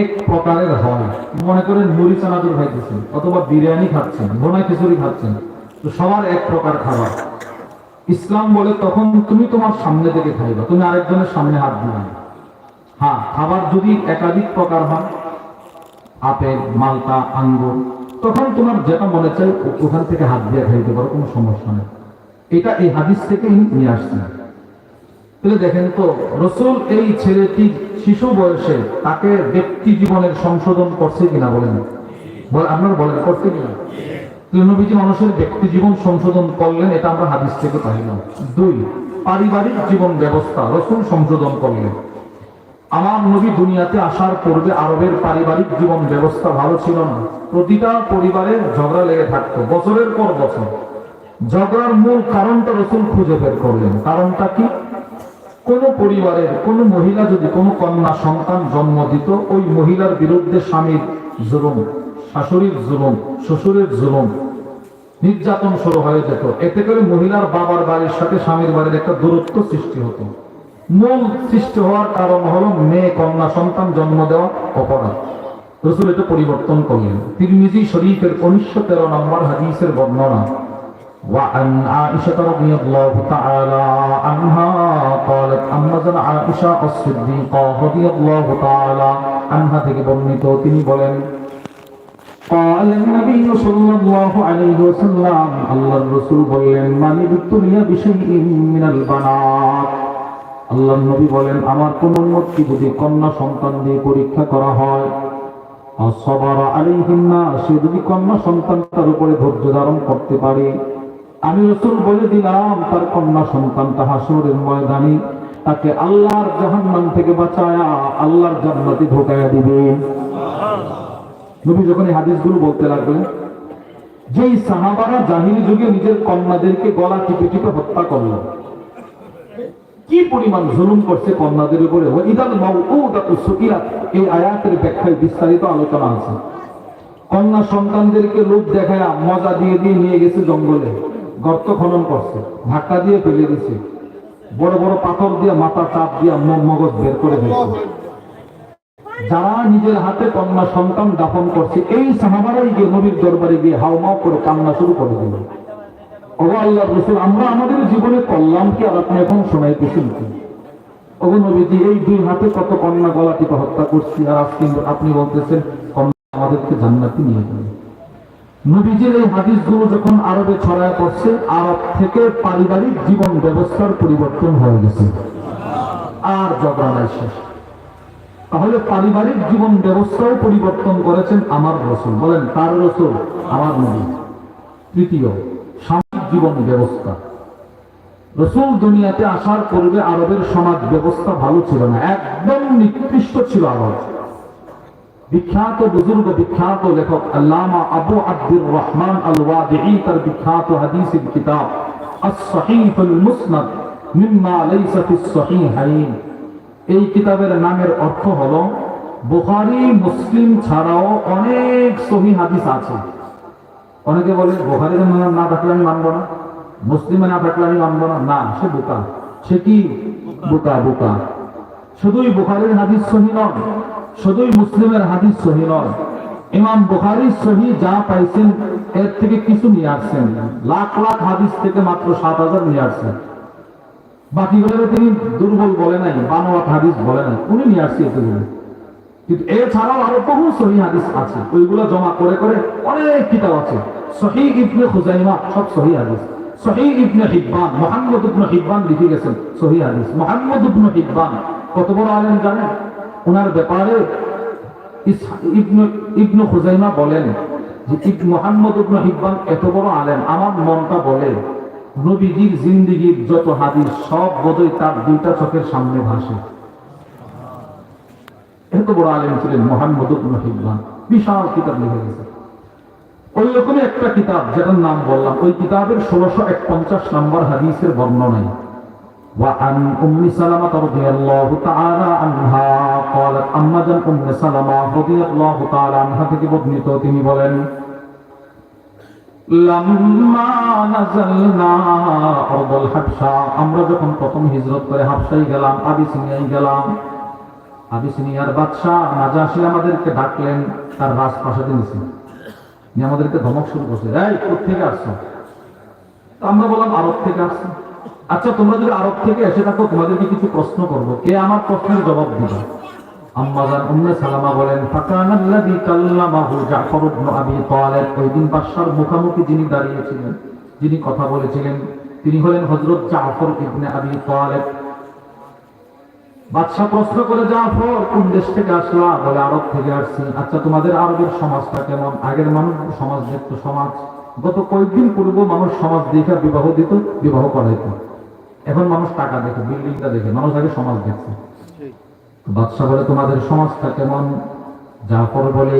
এক প্রকারের হয়। মনে করেন মুড়ি চানাচুর খাইতেছেন অথবা বিরিয়ানি খাচ্ছেন ভোনা খিচুড়ি খাচ্ছেন, তো সবার এক প্রকার খাবার। ইসলাম বলে তখন তুমি তোমার সামনে থেকে খাইবা, তুমি আরেকজনের সামনে হাত দিবা হ্যাঁ খাবার যদি একাধিক প্রকার হয়, আপেল, মালটা, আঙ্গুর, তখন তোমার যেটা মনে চাই ওখান থেকে হাত দিয়ে খাইতে পারো, কোনো সমস্যা নেই। এটা এই হাদিস থেকে নিয়ে আসছেন তাহলে দেখেন তো, রসুল এই ছেলেটি শিশু বয়সে তাকে ব্যক্তি জীবনের সংশোধন করছে কিনা বলেন? বল- আপনারা বলেন, করছে কিনা? নবীজি মানুষের ব্যক্তি জীবন সংশোধন করলেন, এটা আমরা হাদিস থেকে পাইলাম দুই, পারিবারিক জীবন ব্যবস্থা, রসুল সংশোধন করলেন। আমার নবী দুনিয়াতে আসার পূর্বে আরবের পারিবারিক জীবন ব্যবস্থা ভালো ছিল না। প্রতিটা পরিবারের ঝগড়া লেগে থাকতো, বছরের পর বছর। ঝগড়ার মূল কারণটা রসুল খুঁজে বের করলেন। কারণটা কি? কোন পরিবারের, কোন মহিলা যদি কোনো কন্যা সন্তান জন্ম দিত, ওই মহিলার বিরুদ্ধে স্বামীর জুলুম, শাশুড়ির জুলুম, শ্বশুরের জুলুম নির্যাতন শুরু হয়ে যেত। এতে করে মহিলার বাবার বাড়ির সাথে স্বামীর বাড়ির একটা দূরত্ব সৃষ্টি হতো। মূল সৃষ্টি হওয়ার কারণ হলো মেয়ে, কন্যা সন্তান জন্ম দেওয়া অপরাধ। রসুল এটা পরিবর্তন করলেন। তিরমিজি শরীফের উনিশশো তেরো নম্বর হাদিসের বর্ণনা وعن عائشة رضي الله تعالى عنها قالت أما زن عائشة الصديقة رضي الله تعالى عنها থেকে বর্ণিত তিনি বলেন قال النبي صلى الله عليه وسلم الله الرسول বললেন মানে বিক্টোরিয়া বিষয় মিনাল বানাত আল্লাহ নবী বলেন আমার কোন উন্মতকে যদি কন্যা সন্তান দিয়ে পরীক্ষা করা হয় সবার আলাইহিন্না সে যদি কন্যা সন্তান তার উপরে ধৈর্য ধারণ করতে পারে আমি রসুল বলে দিলাম, তার কন্যা সন্তানটা হাসরের ময়দানে, তাকে আল্লাহর জাহান্নাম থেকে বাঁচায়া আল্লাহর জান্নাতে ঢোকায়া দিবে। নবী যখন এই হাদিসগুলো বলতে লাগলেন, যেই সাহাবারা জাহিলি যুগে নিজের কন্যাদেরকে গলা টিপে টিপে হত্যা করল, কি পরিমাণ জুলুম করছে কন্যাদের উপরে? ইদাল মাউউদাতু সুকিরাত এই আয়াতের ব্যাখ্যায় বিস্তারিত আলোচনা আছে। কন্যা সন্তানদেরকে লোক দেখায় মজা দিয়ে দিয়ে নিয়ে গেছে জঙ্গলে। গর্ত খনন করছে ধাক্কা দিয়ে ফেলে দিছে। বড় বড় পাথর দিয়ে, মাথা চাপ দিয়ে মগজ বের করে ফেলছে। যারা নিজের হাতে কন্যা সন্তান দাফন করছে, এই সাহাবারাই গিয়ে নবীর দরবারে গিয়ে হাওমাও করে কান্না শুরু করে দিল। ও আল্লাহ রসুল, আমরা আমাদের জীবনে করলাম কি আর আপনি এখন শোনাইতেছেন কি? ওগো নবীজি, এই দুই হাতে কত কন্যা গলা টিপে হত্যা করছি, আর আজকে আপনি বলতেছেন, কন্যা আমাদেরকে জান্নাতি নিয়ে যাবে। নবীজির এই হাদিসগুলো যখন আরবে ছড়ায় পড়ছে, আরব থেকে পারিবারিক জীবন ব্যবস্থার পরিবর্তন হয়ে গেছে। আর ঝগড়া নাই শেষ। তাহলে পারিবারিক জীবন ব্যবস্থাও পরিবর্তন করেছেন আমার রসুল। বলেন তার রসুল? আমার নবী। তৃতীয়, সামাজিক জীবন ব্যবস্থা। রসুল দুনিয়াতে আসার পূর্বে আরবের সমাজ ব্যবস্থা ভালো ছিল না। একদম নিকৃষ্ট ছিল আরব। বিখ্যাত বুজুর্গ, বিখ্যাত লেখক আল্লামা আবু আব্দুর রহমান আল ওয়াদিঈ তার বিখ্যাত হাদিসের কিতাব আস-সহিহ আল-মুসনাদ মিম্মা লাইসা ফিস সহিহাইন। এই কিতাবের নামের অর্থ হলো, বুখারী, মুসলিম ছাড়াও অনেক সহি হাদিস আছে। অনেকে বলে বোখারির না থাকলে আমি মানবো না, মুসলিমে না থাকলে আমি মানবো না। না, সে বোকা। সে কি? বোকা বোকা। শুধুই বোখারির হাদিস সহি নয় শুধুই মুসলিমের হাদিস সহি নয়। ইমাম বুখারীর সহি যা পাইছেন, এর থেকে কিছু নিয়ে আসছেন। লাখ লাখ হাদিস থেকে মাত্র সাত হাজার নিয়ে আসছেন। বাকিগুলোর তিনি দুর্বল বলে নাই বানোয়াট হাদিস বলে নাই, উনি নিয়ে আসছে এতগুলো কিন্তু এছাড়াও আরও বহু সহি হাদিস আছে, ওইগুলো জমা করে করে অনেক কিতাব আছে। সহি ইবনে খুজাইমা, সব সহি হাদিস। সহি ইবনে হিব্বান, মোহাম্মদ ইবনে হিব্বান লিখে গেছেন সহি হাদিস। মোহাম্মদ ইবনে হিব্বান, কত বড় আলেম জানেন? ওনার ব্যাপারে ইবনে ইবনে খুজাইমা বলেন যে মোহাম্মদ ইবনে হিব্বান এত বড় আলেম। আমার মনটা বলে, নবীজির জিন্দিগির যত হাদিস, সব বোধহয় তার দুইটা চোখের সামনে ভাসে। এত বড় আলেম ছিলেন মোহাম্মদ ইবনে হিব্বান। বিশাল কিতাব লিখে গেছে। ওই রকমই একটা কিতাব, যেটার নাম বললাম। ওই কিতাবের ষোলোশো এক পঞ্চাশ নম্বর হাদিসের বর্ণনায়। وعن أم سلمة رضي الله تعالى عنها قالت أما جن أم سلمة رضي الله تعالى عنها থেকে বর্ণিত তিনি বলেন লাম্মা নাযালনা আরদুল হাবশা আমরা যখন প্রথম হিজরত করে হাবশায় গেলাম আবিসিনিয়ায় গেলাম আবিসিনিয়ার বাদশাহ নাজাসি আমাদেরকে ডাকলেন তার রাজপ্রাসাদে নিছে নিয়ে আমাদেরকে ধমক শুরু করছে এই থেকে আসছো তো আমরা বললাম আরব থেকে আসছি আচ্ছা তোমরা যদি আরব থেকে এসে থাকো, তোমাদেরকে কিছু প্রশ্ন করব। কে আমার প্রশ্নের জবাব দিবে? আম্মাজান উম্মে সালামা বলেন ফাকানাল্লাযী কাল্লামাহু জাফর আবি তালিব। ওই দিন বাদশার মুখামুখি যিনি দাঁড়িয়েছিলেন, যিনি কথা বলেছিলেন, তিনি হলেন হযরত জাফর ইবনে আবি তালিব। বাদশাহ প্রশ্ন করে, জাফর, কোন দেশ থেকে আসলা? বলে, আরব থেকে আসছি। আচ্ছা তোমাদের আরবের সমাজটা কেমন? আগের মানুষ সমাজ দেখতো সমাজ। গত কয়েকদিন পূর্ব মানুষ সমাজ দেখে বিবাহ দিত, বিবাহ করাইতো। এখন মানুষ টাকা দেখে, বিল্ডিংটা দেখে, মানুষ আগে সমাজ দেখছে। বাদশাহ বলে, তোমাদের সমাজটা কেমন? জাফর বলে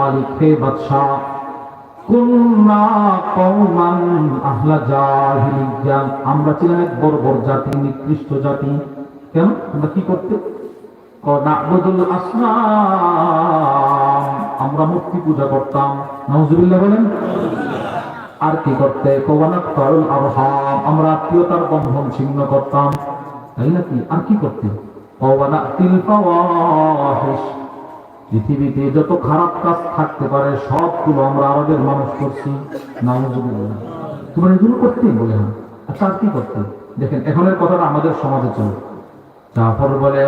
মালিক, হে বাদশাহ আমরা ছিলাম এক বর্বর জাতি, নিকৃষ্ট জাতি। কেন? তোমরা কি করতে? আমরা মূর্তি পূজা করতাম। নাউজুবিল্লাহ বলেন। আর কি করতে? আমরা আত্মীয়তার বন্ধন ছিন্ন করতাম। তাই নাকি? আর কি করতে? পৃথিবীতে যত খারাপ কাজ থাকতে পারে, সবগুলো আমরা আমাদের মানুষ করছি। তোমরা এগুলো করতে বলে হ্যাঁ আচ্ছা আর কি করতে? দেখেন, এখনের কথাটা আমাদের সমাজে চলে। জাফর বলে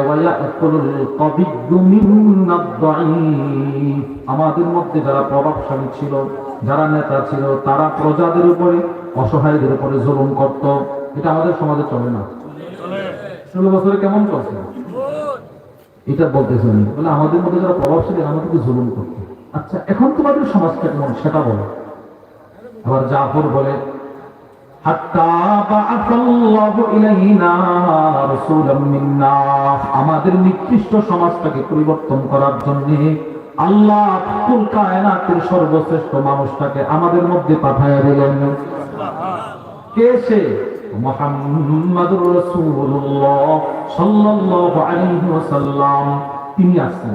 আমাদের মধ্যে যারা প্রভাবশালী ছিল যারা নেতা ছিল, তারা প্রজাদের উপরে, অসহায়দের উপরে জুলুম করত। এটা আমাদের সমাজে চলে না। ষোলো বছরে কেমন চলছে? এটা বলতেছে উনি বলে আমাদের মধ্যে যারা প্রভাবশালী আমাদেরকে জুলুম করতো। আচ্ছা এখন তোমাদের সমাজটা কেমন? সেটা বলো। আবার জাফর বলে আমাদের নিকৃষ্ট সমাজটাকে পরিবর্তন করার জন্য আল্লাহ কুল কায়নাতের সর্বশ্রেষ্ঠ মানুষটাকে আমাদের মধ্যে পাঠায়া দিলেন? কে সে? মুহাম্মাদুর রাসূলুল্লাহ সাল্লাল্লাহু আলাইহি ওয়াসাল্লাম। তিনি আসছেন।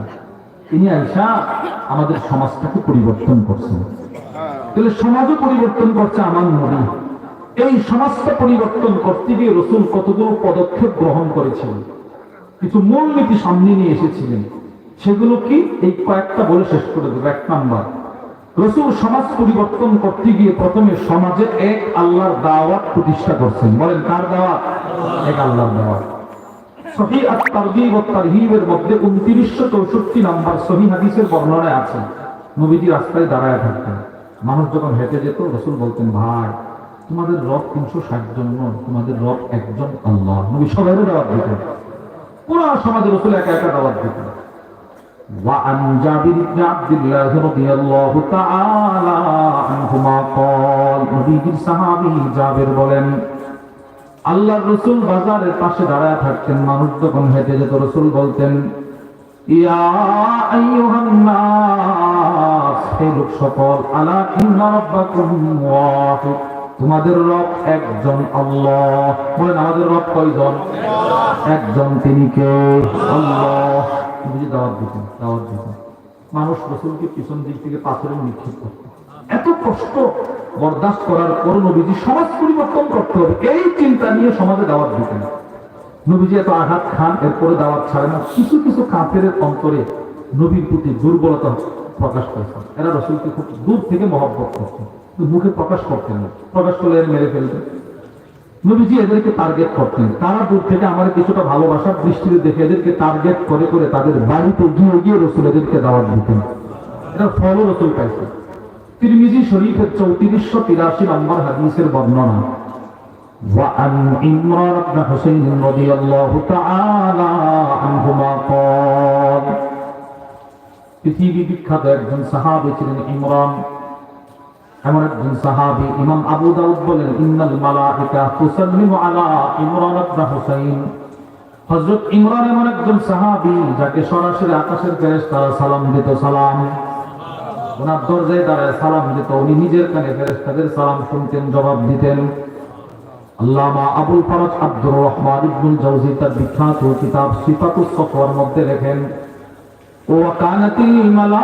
তিনি আইসা আমাদের সমাজটাকে পরিবর্তন করছেন। তাহলে সমাজও পরিবর্তন করছে আমার নবী। এই সমাজটা পরিবর্তন করতে গিয়ে রসুল কতগুলো পদক্ষেপ গ্রহণ করেছিলেন? কিছু মূলনীতি সামনে নিয়ে এসেছিলেন। সেগুলো কি? এই কয়েকটা বলে শেষ করে দেবো। এক নাম্বার, রসুল সমাজ পরিবর্তন করতে গিয়ে প্রথমে সমাজে এক আল্লাহর দাওয়াত প্রতিষ্ঠা করছেন। বলেন, কার দাওয়াত? এক আল্লাহর দাওয়াত। সহি মধ্যে উনত্রিশশো চৌষট্টি নাম্বার সহি হাদিসের বর্ণনায় আছে, নবীজি রাস্তায় দাঁড়ায় থাকতেন। মানুষ যখন হেঁটে যেত, রসুল বলতেন, ভাই, তোমাদের রব তিনশো ষাট জন তোমাদের রব একজন আল্লাহ। নবী সবাই দাওয়াত দিতেন। পুরো সমাজে রসুল একা একা দাওয়াত দিতেন। وعن جابر بن عبد الله رضي الله تعالى عنهما قال নবীজির সাহাবী জাবের বলেন আল্লাহর রসুল বাজারের পাশে দাঁড়ায় থাকতেন মানুষ যখন হেঁটে যেত রসুল বলতেন ইয়া আইয়ুহান নাস হে লোক সকল আলা ইন্না রাব্বাকুম ওয়াহিদ তোমাদের রব একজন আল্লাহ বলেন আমাদের রব কয়জন একজন তিনি কে আল্লাহ বুঝি দাওয়াত দিতেন দাওয়াত দিতেন। মানুষ রসুলকে পিছন দিক থেকে পাথরে নিক্ষেপ করত। এত কষ্ট বরদাস্ত করার পর নবীজি সমাজ পরিবর্তন করতে হবে, এই চিন্তা নিয়ে সমাজে দাওয়াত দিতেন। নবীজি এত আঘাত খান এরপরে দাওয়াত ছাড়ে না। কিছু কিছু কাফের অন্তরে নবীর প্রতি দুর্বলতা প্রকাশ করেছে এরা রসুলকে খুব দূর থেকে মহব্বত করতেন মুখে প্রকাশ করতেন না। প্রকাশ করলে মেরে ফেলতেন। নবীজি এদেরকে টার্গেট করতেন তারা দূর থেকে আমার কিছুটা ভালোবাসার দৃষ্টিতে দেখে এদেরকে টার্গেট করে করে তাদের বাড়িতে গিয়ে গিয়ে রসুল এদেরকে দাওয়াত দিতেন এটা ফলও রসুল পাইছে তিরমিজি শরীফের চৌত্রিশশো তিরাশি নম্বর হাদিসের বর্ণনা وعن عمران بن حسين رضي الله تعالى عنهما قال পৃথিবী বিখ্যাত একজন সাহাবী ছিলেন ইমরান এমন একজন সাহাবি ইমাম আবু দাউদ বলেন, ইন্নাল মালাইকা তুসাল্লিমু আলা ইমরান ইবনে হুসাইন। হযরত ইমরান এমন একজন সাহাবি যাকে সরাসরি আকাশের ফেরেশতারা সালাম দিত, সালাম। ওনার দরজায় দাঁড়ায় সালাম দিত, উনি নিজের কানে ফেরেশতাদের সালাম শুনতেন, জবাব দিতেন। আল্লামা আবুল ফরাজ আব্দুর রহমান ইবনুল জাওজি তার বিখ্যাত কিতাব সিফাতুস মধ্যে লেখেন ও কানাতিল মালা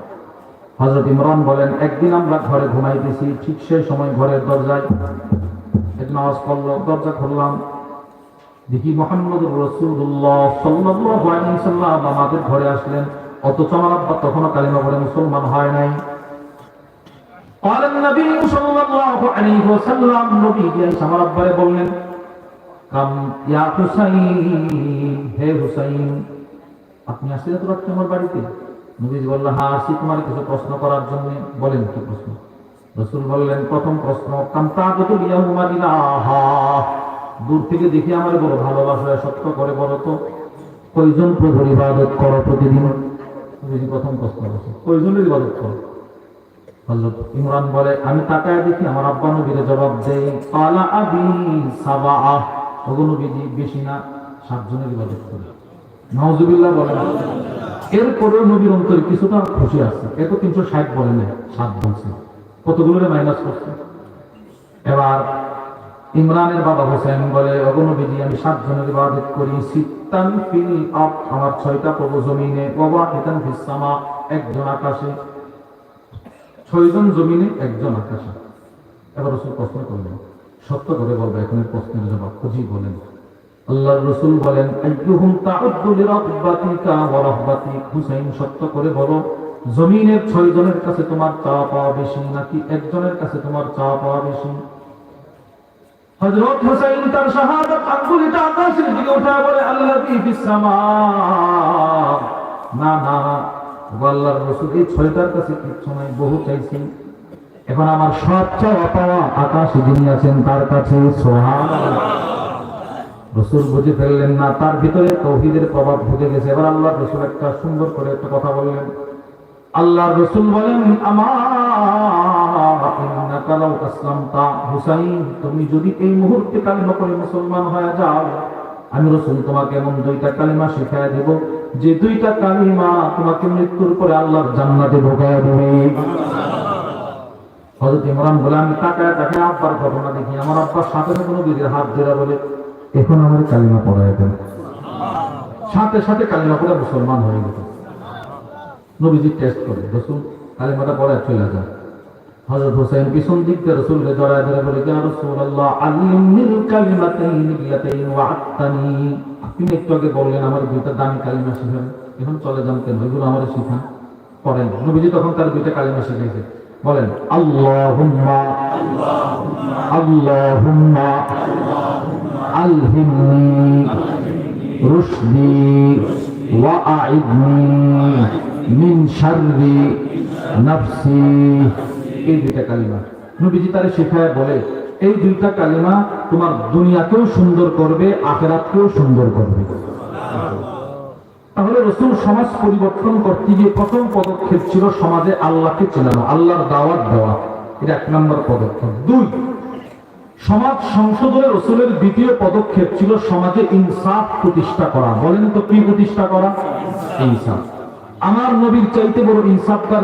হজরত ইমরান বলেন একদিন আমরা ঘরে ঘুমাইতেছি ঠিক সেই সময় ঘরের দরজায় একদিন আওয়াজ করলো দরজা খুললাম দেখি মোহাম্মদ রসুল্লাহ সাল্লাল্লাহু আলাইহি সাল্লাম আমাদের ঘরে আসলেন অথচ আমার আব্বা তখনও কালিমা পড়ে মুসলমান হয় নাই قال النبي صلى الله عليه وسلم নবী যাই আমার আব্বারে বললেন কাম ইয়া হুসাইন হে হুসাইন আপনি আসলে তো রাত্রে আমার বাড়িতে নবীজি বলল হ্যাঁ আসি তোমার কিছু প্রশ্ন করার জন্য। বলেন, কি প্রশ্ন? রসুল বললেন, প্রথম প্রশ্ন ইলাহা। দূর থেকে দেখি আমার বড় ভালোবাসা, সত্য করে বলো তো, কয়জন প্রভুর ইবাদত করো প্রতিদিন? নবীজি প্রথম প্রশ্ন করছে কয়জনের ইবাদত করো? হযরত ইমরান বলে, আমি তাকায় দেখি আমার আব্বা নবীরে জবাব দেই কালা আবি সাবা ওগো নবীজি বেশি না, সাতজনের ইবাদত করে। নওজুবিল্লাহ বলেন। এরপরেও নবীর অন্তরে কিছুটা খুশি আছে। এত তিনশো ষাট বলে সাত বলছে। কতগুলো মাইনাস করছে? এবার ইমরানের বাবা হোসেন বলে অগনবীজি আমি ইবাদত করি। সিত্তান ফিল আপ আমার ছয়টা প্রভু জমিনে। বাবা হিতান ফিসামা একজন আকাশে। ছয়জন জমিনে, একজন আকাশে। এবার রসুল প্রশ্ন করলেন, সত্য করে বলবে, এখন প্রশ্নের জবাব খুঁজি বলেন। আল্লাহ রসুল বলেন ওয়া হুসাইন সত্য করে বলো, জমিনের ছয় জনের কাছে তোমার চাওয়া পাওয়া বেশি নাকি একজনের কাছে তোমার চাওয়া পাওয়া বেশি? হযরত হুসাইন তার শাহাদাত আকাশের দিকে বলে না না আল্লাহর এই ছয়টার কাছে কিচ্ছু নাই, বহু চাইছি। এখন আমার সব চাওয়া পাওয়া আকাশে যিনি আছেন তার কাছে, সুবহানাল্লাহ। রসুল বুঝে ফেললেন না, তার ভিতরে তৌহিদের প্রভাব ঢুকে গেছে। এবার আল্লাহ রসুল একটা সুন্দর করে একটা কথা বললেন। আল্লাহ রসুল বলেন হুসাইন, তুমি যদি এই মুহূর্তে কালিমা করে মুসলমান হয়ে যাও, আমি রসুল তোমাকে এমন দুইটা কালিমা শিখাই দেব। যে দুইটা কালিমা তোমাকে মৃত্যুর পরে আল্লাহর জান্নাতে ঢোকায় দেবে। হযরত ইমরান বলে আমি তাকায় তাকায় আব্বার ঘটনা দেখি। আমার আব্বার সাথে সাথে নবীর হাত ধরে বলে এখন আমার কালিমা পড়ায় দেন। সাথে সাথে কালিমা পড়ে মুসলমান হয়ে গেছে। নবীজি টেস্ট করে রসুল, কালিমাটা পড়ায় চলে যায় হযরত হোসেন পিছন দিক দিয়ে রসুলকে জড়ায় ধরে বলে, ইয়া রাসূলুল্লাহ আল্লিমনিল কালিমাতাইন বিল্লাতাইন ওয়া'তানি আপনি একটু আগে বললেন, আমার দুইটা দামি কালিমা শিখান। এখন চলে যান কেন? এগুলো আমার শিখান, পড়েন। নবীজি তখন তার দুইটা কালিমা শিখাইছে। বলেন, আল্লাহুম্মা আল্লাহুম্মা আলহিমনি ওয়া আইদনি মিন শাররি নাফসি এই দুইটা কালিমা। নবীজি তারে শেখায় বলে, এই দুইটা কালিমা তোমার দুনিয়াকেও সুন্দর করবে, আখেরাতকেও সুন্দর করবে। তাহলে রসুল সমাজ পরিবর্তন করতে গিয়ে প্রথম পদক্ষেপ ছিল সমাজে আল্লাহকে চেনানো, আল্লাহর দাওয়াত দেওয়া। এটা এক নম্বর পদক্ষেপ। দুই সমাজ সংশোধনে রসুলের দ্বিতীয় পদক্ষেপ ছিল সমাজে ইনসাফ প্রতিষ্ঠা করা। বলেন তো কি প্রতিষ্ঠা করা? ইনসাফ। আমার নবীর চাইতে বড় ইনসাফকার